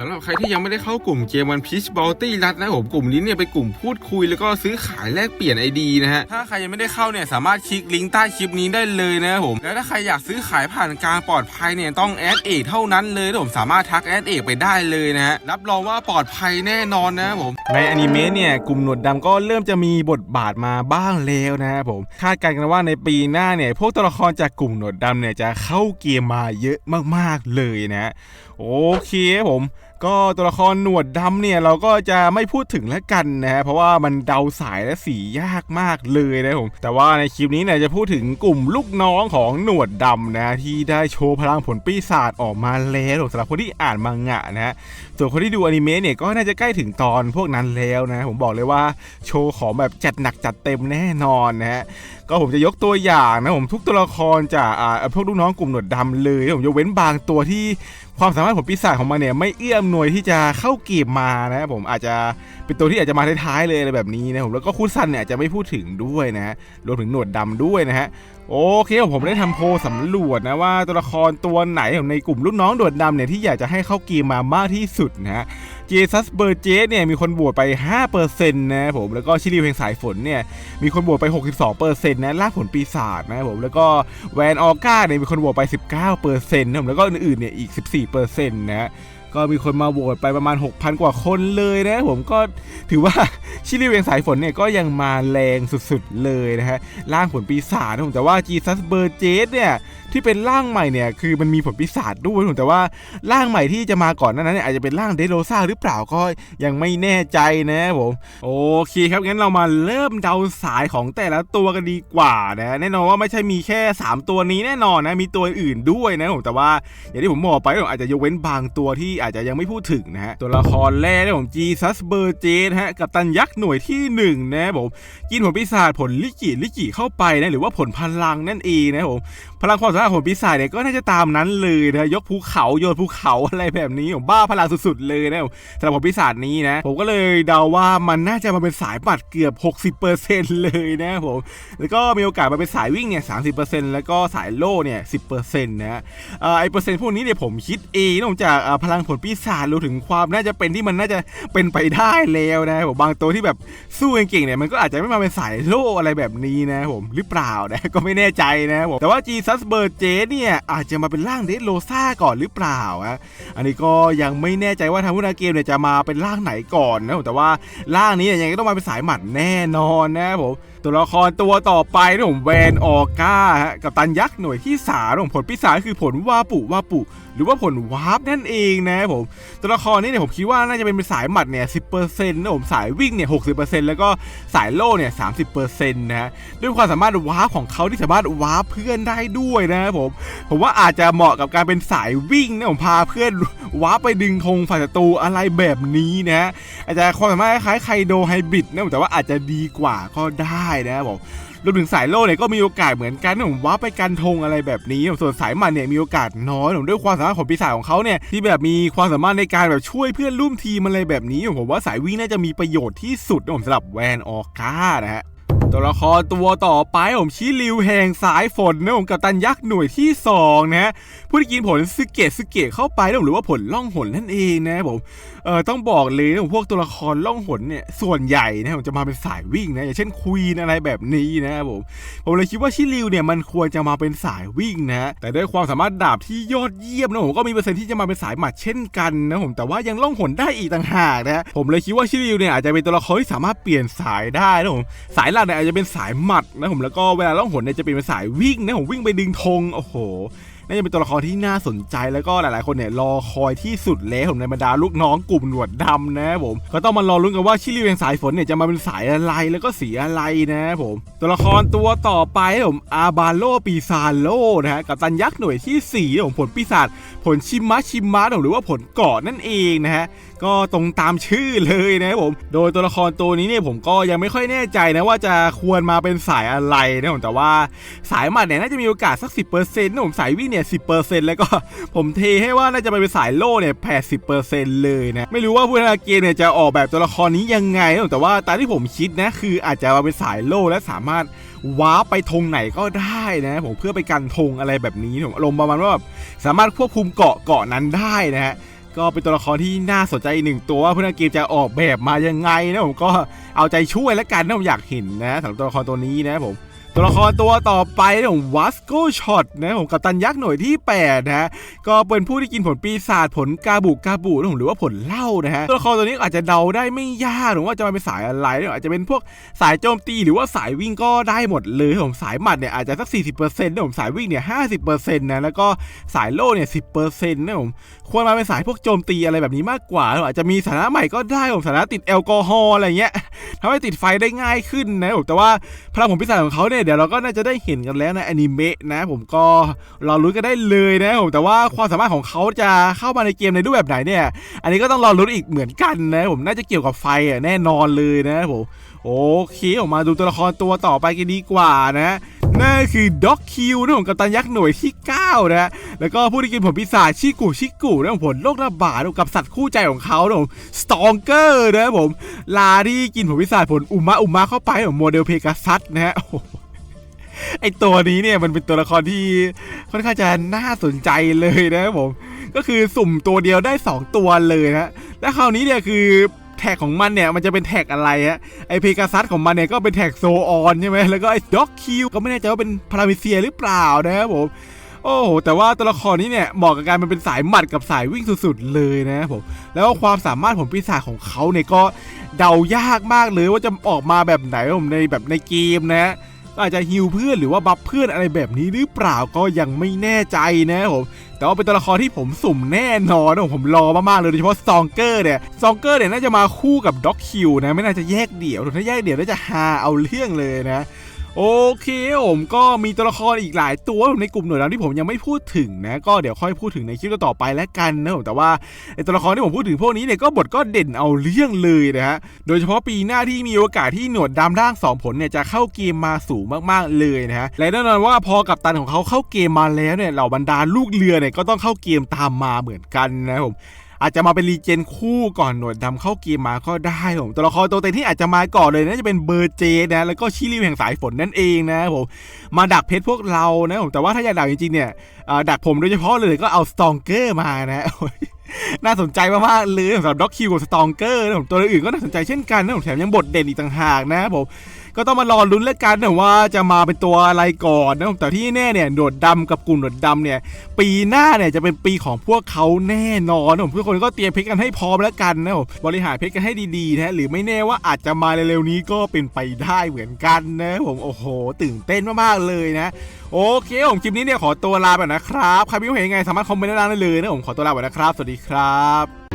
สำหรับใครที่ยังไม่ได้เข้ากลุ่มเกมวันพีชบอลตี้รัดนะผมกลุ่มนี้เนี่ยเป็นกลุ่มพูดคุยแล้วก็ซื้อขายแลกเปลี่ยนไอดีนะฮะถ้าใครยังไม่ได้เข้าเนี่ยสามารถคลิกลิงก์ใต้คลิปนี้ได้เลยนะผมแล้วถ้าใครอยากซื้อขายผ่านการปลอดภัยเนี่ยต้องแอดเอกเท่านั้นเลยผมสามารถทักแอดเอกไปได้เลยนะฮะรับรองว่าปลอดภัยแน่นอนนะผมในอนิเมะเนี่ยกลุ่มหนวดดำก็เริ่มจะมีบทบาทมาบ้างแล้วนะครับผมคาดการณ์กันว่าในปีหน้าเนี่ยพวกตัวละครจากกลุ่มหนวดดำเนี่ยจะเข้าเกมมาเยอะมากๆเลยนะฮะโอเคผม ก็ตัวละครหนวดดำเนี่ยเราก็จะไม่พูดถึงแล้วกันนะฮะเพราะว่ามันเดาสายและสียากมากเลยนะผมแต่ว่าในคลิปนี้เนี่ยจะพูดถึงกลุ่มลูกน้องของหนวดดำนะที่ได้โชว์พลังผลปีศาจออกมาแล้วสำหรับคนที่อ่านมังงะนะฮะส่วนคนที่ดูอนิเมะเนี่ยก็น่าจะใกล้ถึงตอนพวกนั้นแล้วนะผมบอกเลยว่าโชว์ของแบบจัดหนักจัดเต็มแน่นอนนะฮะก็ผมจะยกตัวอย่างนะผมทุกตัวละครจากอาพวกลูกน้องกลุ่มหนวดดำเลยผมยกเว้นบางตัวที่ ความสามารถของปีศาจของมันเนี่ยไม่เอื้อมหน่วยที่จะเข้าเกมมานะครับผมอาจจะเป็นตัวที่อาจจะมาท้ายๆเลยอะไรแบบนี้นะผมแล้วก็คุณซันเนี่ยจจะไม่พูดถึงด้วยนะฮะรวมถึงหนวดดำด้วยนะฮะ โอเคผมได้ทำโพลสำรวจนะว่าตัวละครตัวไหนในกลุ่มลูกน้องหนวดดำเนี่ยที่อยากจะให้เข้าเกมมามากที่สุดนะฮะเจสัสเบอร์เจสเนี่ยมีคนบวชไป 5%นะผมแล้วก็ชิลิวเพลงสายฝนเนี่ยมีคนบวชไป 62%นะล่าผลปีศาจนะผมแล้วก็แวนออก้าเนี่ยมีคนบวชไป 19%นะผมแล้วก็อื่นๆเนี่ยอีก 14%นะฮะก็มีคนมาโหวตไปประมาณ 6,000 กว่าคนเลยนะผมก็ถือว่า ชิลิเวียงสายฝนเนี่ยก็ยังมาแรงสุดๆเลยนะฮะร่างผลปีศาจนะผมแต่ว่าจีซัสเบอร์เจสเนี่ยที่เป็นร่างใหม่เนี่ยคือมันมีผลปีศาจด้วยผมแต่ว่าร่างใหม่ที่จะมาก่อนนั้นเนี่ยอาจจะเป็นร่างเดโรซ่าหรือเปล่าก็ยังไม่แน่ใจนะผมโอเคครับงั้นเรามาเริ่มเดาสายของแต่ละตัวกันดีกว่านะแน่นอนว่าไม่ใช่มีแค่ 3 ตัวนี้แน่นอนนะมีตัวอื่นด้วยนะผมแต่ว่าอย่างที่ผมบอกไปผมอาจจะยกเว้นบางตัวที่อาจจะยังไม่พูดถึงนะฮะตัวละครแรกนะผมจีซัสเบอร์เจสฮะกับตันยักษหน่วยที่หนึ่งนะผมกินผลปีศาจผลลิจิลิจิเข้าไปนะหรือว่าผลพลังนั่นเองนะผมพลังความสามารถผลปีศาจเนี่ยก็น่าจะตามนั้นเลยนะยกภูเขาโยนภูเขาอะไรแบบนี้ผมบ้าพลังสุดๆเลยนะสำหรับผลปีศาจนี้นะ ผมก็เลยเดาว่ามันน่าจะมาเป็นสายบัตรเกือบ 60%เลยนะผมแล้วก็มีโอกาสมาเป็นสายวิ่งเนี่ย30%แล้วก็สายโล่เนี่ย10%นะเอ่อไอเปอร์เซ็นต์พวกนี้เนี่ยผมคิดเองนอกจากพลังผลปีศาจรวมถึงความน่าจะเป็นที่มันน่าจะเป็นไปได้แล้วนะผมบางตัวที่แบบสู้เก่งๆเนี่ยมันก็อาจจะไม่มาเป็นสายโล่อะไรแบบนี้นะผมหรือเปล่านะก็ไม่แน่ใจนะผมแต่ว่าจีซัสเบอร์เจเนี่ยอาจจะมาเป็นร่างเดสโลซ่าก่อนหรือเปล่าอะอันนี้ก็ยังไม่แน่ใจว่าทางผู้นาเกมเนี่ยจะมาเป็นร่างไหนก่อนนะแต่ว่าร่างนี้เนี่ยยังไงก็ต้องมาเป็นสายหมัดแน่นอนนะผม ตัวละครตัวต่อไปนะผมแวนออก้าฮะกับตันยักษ์หน่วยที่สาของผลปีศาจคือผลวาปุวาปุ หรือว่าผลวาร์ปนั่นเองนะครับผมตัวละครนี้เนี่ยผมคิดว่าน่าจะเป็นสายหมัดเนี่ยสินะผมสายวิ่งเนี่ยหกแล้วก็สายโล่เนี่ยสามนะฮะด้วยความสามารถวาร์ปของเขาที่สามารถวาร์ปเพื่อนได้ด้วยนะครับผมผมว่าอาจจะเหมาะกับการเป็นสายวิ่งนะผมพาเพื่อนวาร์ปไปดึงธงฝ่ายศัตรูอะไรแบบนี้นะฮะอาจจะความสามารถคล้ายไคโดไฮบริดนะผมแต่ว่าอาจจะดีกว่าก็ได้นะครับผมรวมถึงสายโล่เนี่ยก็มีโอกาสเหมือนกันผมว่าไปกันธงอะไรแบบนี้ส่วนสายมันเนี่ยมีโอกาสน้อยผมด้วยความสามารถของปีศาจของเขาเนี่ยที่แบบมีความสามารถในการแบบช่วยเพื่อนร่วมทีมอะไรแบบนี้ผมว่าสายวิ่งน่าจะมีประโยชน์ที่สุดนะผมสำหรับแวนออก้านะฮะ ตัวละครตัวต่อไปผมชิริวแห่งสายฝนนะผมกับตันยักษ์หน่วยที่ 2 นะฮะผู้ที่กินผลซึเกะซึเกะเข้าไปนะหรือว่าผลล่องหนนั่นเองนะผมเออต้องบอกเลยนะผมพวกตัวละครล่องหนเนี่ยส่วนใหญ่นะผมจะมาเป็นสายวิ่งนะอย่างเช่นควีนอะไรแบบนี้นะผมผมเลยคิดว่าชิริวเนี่ยมันควรจะมาเป็นสายวิ่งนะแต่ด้วยความสามารถดาบที่ยอดเยี่ยมนะผมก็มีเปอร์เซ็นต์ที่จะมาเป็นสายหมัดเช่นกันนะผมแต่ว่ายังล่องหนได้อีกต่างหากนะผมเลยคิดว่าชิริวเนี่ยอาจจะเป็นตัวละครที่สามารถเปลี่ยนสายได้นะผมสายหลักเนี่ยอาจจะเป็นสายหมัดนะผมแล้วก็เวลาล่องหนเนี่ยจะเป็นสายวิ่งนะผมวิ่งไปดึงธงโอ้โห น่าจะเป็นตัวละครที่น่าสนใจแล้วก็หลายๆ คนเนี่ยรอคอยที่สุดแล้วผมในบรรดาลูกน้องกลุ่มหนวดดำนะผมก็ต้องมารอลุ้นกันว่าชิลิเวงสายฝนเนี่ยจะมาเป็นสายอะไรแล้วก็สีอะไรนะผมตัวละครตัวต่อไปผมอาบาโลปีซาโลนะฮะกับตันยักษ์หน่วยที่4ของผมผลปีศาจผลชิมะชิมะหรือว่าผลเกาะนั่นเองนะฮะก็ตรงตามชื่อเลยนะครับผม โดยตัวละครตัวนี้เนี่ยผมก็ยังไม่ค่อยแน่ใจนะว่าจะควรมาเป็นสายอะไรนะผมแต่ว่าสายหมัดเนี่ยน่าจะมีโอกาสสัก 10%นะผมสายวิ่งเนี่ย10%แล้วก็ผมเทให้ว่าน่าจะไปเป็นสายโล่เนี่ย80%เลยนะไม่รู้ว่าผู้พัฒนาเกมเนี่ยจะออกแบบตัวละครนี้ยังไงนะแต่ว่าตามที่ผมคิดนะคืออาจจะมาเป็นสายโล่และสามารถว้าร์ปไปธงไหนก็ได้นะผมเพื่อไปกันธงอะไรแบบนี้ผมอารมณ์ประมาณว่าแบบสามารถควบคุมเกาะเกาะนั้นได้นะฮะก็เป็นตัวละครที่น่าสนใจหนึ่งตัวว่าผู้นักเกมจะออกแบบมายังไงนะผมก็เอาใจช่วยแล้วกันนะผมอยากเห็นนะสำหรับตัวละครตัวนี้นะผม ตัวละครตัวต่อไปนะผมวัสโกช็อตนะผมกับตันยักษ์หน่วยที่8นะฮะก็เป็นผู้ที่กินผลปีศาจผลกาบุกาบุนะผมหรือว่าผลเหล้านะฮะตัวละครตัวนี้อาจจะเดาได้ไม่ยากหรือว่าจะมาเป็นสายอะไรนะอาจจะเป็นพวกสายโจมตีหรือว่าสายวิ่งก็ได้หมดเลยผมสายหมัดเนี่ยอาจจะสัก 40%นะผมสายวิ่งเนี่ย50%นะแล้วก็สายโล่เนี่ย10%นะผมควรมาเป็นสายพวกโจมตีอะไรแบบนี้มากกว่าอาจจะมีสถานะใหม่ก็ได้ผมสถานะติดแอลกอฮอล์อะไรเงี้ยทำให้ติดไฟได้ง่ายขึ้นนะผมแต่ว่าพลังผลพิศาจของเขาเนี่ยเดี๋ยวเราก็น่าจะได้เห็นกันแล้วในอนิเมะนะ ผมก็รอลุ้นกันได้เลยนะผมแต่ว่าความสามารถของเขาจะเข้ามาในเกมในรูปแบบไหนเนี่ย อันนี้ก็ต้องรอลุ้นอีกเหมือนกันนะ ผมน่าจะเกี่ยวกับไฟอะแน่นอนเลยนะผมโอเคออกมาดูตัวละครตัวต่อไปกันดีกว่านะนั่นคือด็อกคิวนะผมกัปตันยักษ์หน่วยที่ 9 นะ แล้วก็ผู้ที่กินผลปีศาจชิกุชิกุนะผมผลโรคระบาดกับสัตว์คู่ใจของเขานะผมสตองเกอร์นะผม ลาที่กินผลพิศาจผลอุมะอุมะเข้าไปของโมเดลเพกาซัสนะฮะโอ้โห ไอตัวนี้เนี่ยมันเป็นตัวละครที่ค่อนข้างจะน่าสนใจเลยนะครับผม ก็คือสุ่มตัวเดียวได้ 2 ตัวเลยนะและคราวนี้เนี่ยคือแท็กของมันเนี่ยมันจะเป็นแท็กอะไรฮะไอเพกาซัสของมันเนี่ยก็เป็นแท็กโซออนใช่ไหมแล้วก็ไอด็อกคิวก็ไม่แน่ใจว่าเป็นพารามิเซียหรือเปล่านะครับผมโอ้โหแต่ว่าตัวละครนี้เนี่ยเหมาะกับการมันเป็นสายหมัดกับสายวิ่งสุดๆเลยนะครับผมแล้วความสามารถของปีศาจของเขาเนี่ยก็เดายากมากเลยว่าจะออกมาแบบไหนผมในแบบในเกมนะ อาจจะฮิวเพื่อนหรือว่าบัฟเพื่อนอะไรแบบนี้หรือเปล่าก็ยังไม่แน่ใจนะครับผมแต่ว่าเป็นตัวละครที่ผมสุ่มแน่นอนนะผมรอมากๆเลยโดยเฉพาะซองเกอร์เนี่ยซองเกอร์เนี่ยน่าจะมาคู่กับด็อกคิวนะไม่น่าจะแยกเดี่ยวถ้าแยกเดี่ยวน่าจะฮาเอาเรื่องเลยนะ โอเคผมก็มีตัวละครอีกหลายตัวในกลุ่มหน่วยดำที่ผมยังไม่พูดถึงนะก็เดี๋ยวค่อยพูดถึงในคลิปต่อไปแล้วกันนะผมแต่ว่าไอตัวละครที่ผมพูดถึงพวกนี้เนี่ยก็บทก็เด่นเอาเรื่องเลยนะฮะโดยเฉพาะปีหน้าที่มีโอกาสที่หนวดดำร่างสองผลเนี่ยจะเข้าเกมมาสูงมากๆเลยนะฮะและแน่นอนว่าพอกับตันของเขาเข้าเกมมาแล้วเนี่ยเหล่าบรรดาลูกเรือเนี่ยก็ต้องเข้าเกมตามมาเหมือนกันนะผม อาจจะมาเป็นรีเจนคู่ก่อนหนวดดำเข้าเกมมาก็ได้ผมตัวละครตัวเต็งที่อาจจะมาก่อนเลยน่าจะเป็นเบอร์เจนะแล้วก็ชิลิวแห่งสายฝนนั่นเองนะผมมาดักเพชรพวกเรานะผมแต่ว่าถ้าอยากดักจริงๆเนี่ยดักผมโดยเฉพาะเลยก็เอาสตองเกอร์มานะโอ้ยน่าสนใจมากๆเลยสำหรับด็อกคิวกับสตองเกอร์นะผมตัวอื่นก็น่าสนใจเช่นกันนะผมแถมยังบทเด่นอีกต่างหากนะผม ก็ต้องมารอลุ้นแล้วกันนะว่าจะมาเป็นตัวอะไรก่อนนะแต่ที่แน่เนี่ยหนวดดำกับกลุ่มหนวดดำเนี่ยปีหน้าเนี่ยจะเป็นปีของพวกเขาแน่นอนนะผมทุกคนก็เตรียมเพชรกันให้พร้อมแล้วกันนะผมบริหารเพชรกันให้ดีๆนะหรือไม่แน่ว่าอาจจะมาเร็วๆนี้ก็เป็นไปได้เหมือนกันนะผมโอ้โห ตื่นเต้นมากๆเลยนะโอเคผมคลิปนี้เนี่ยขอตัวลาไปนะครับใครมีความเห็นยังไงสามารถคอมเมนต์ด้านล่างได้เลยนะผมขอตัวลาไปนะครับ สวัสดีครับ